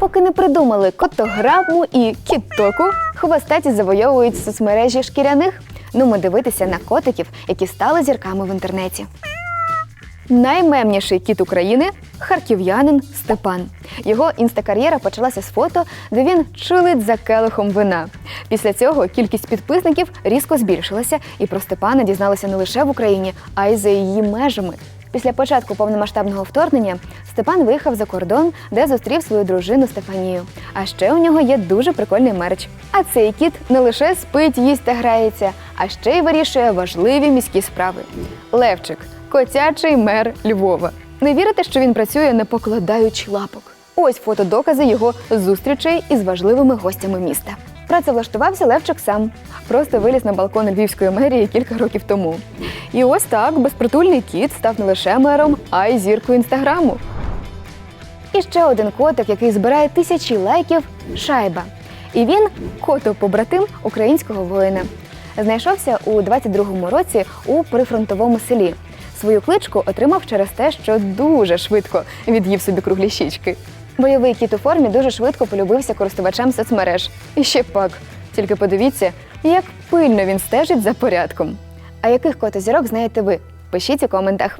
поки не придумали котограму і кіттоку, хвостаті завойовують соцмережі шкіряних. Ну, ми дивитися на котиків, які стали зірками в інтернеті. Наймемніший кіт України харків'янин Степан. Його інстакар'єра почалася з фото, де він чилить за келихом вина. Після цього кількість підписників різко збільшилася, і про Степана дізналися не лише в Україні, а й за її межами. Після початку повномасштабного вторгнення Степан виїхав за кордон, де зустрів свою дружину Стефанію. А ще у нього є дуже прикольний мерч. А цей кіт не лише спить, їсть та грається, а ще й вирішує важливі міські справи. Левчик котячий мер Львова. Не вірите, що він працює не покладаючи лапок? Ось фотодокази його зустрічей із важливими гостями міста. Працевлаштувався Левчик сам, просто виліз на балкон Львівської мерії кілька років тому. І ось так безпритульний кіт став не лише мером, а й зіркою інстаграму. І ще один котик, який збирає тисячі лайків шайба. І він кото-побратим українського воїна. Знайшовся у 22-му році у прифронтовому селі. Свою кличку отримав через те, що дуже швидко від'їв собі круглі щічки. Бойовий кіт у формі дуже швидко полюбився користувачам соцмереж. І ще пак. Тільки подивіться, як пильно він стежить за порядком. А яких котозірок знаєте ви? Пишіть у коментах.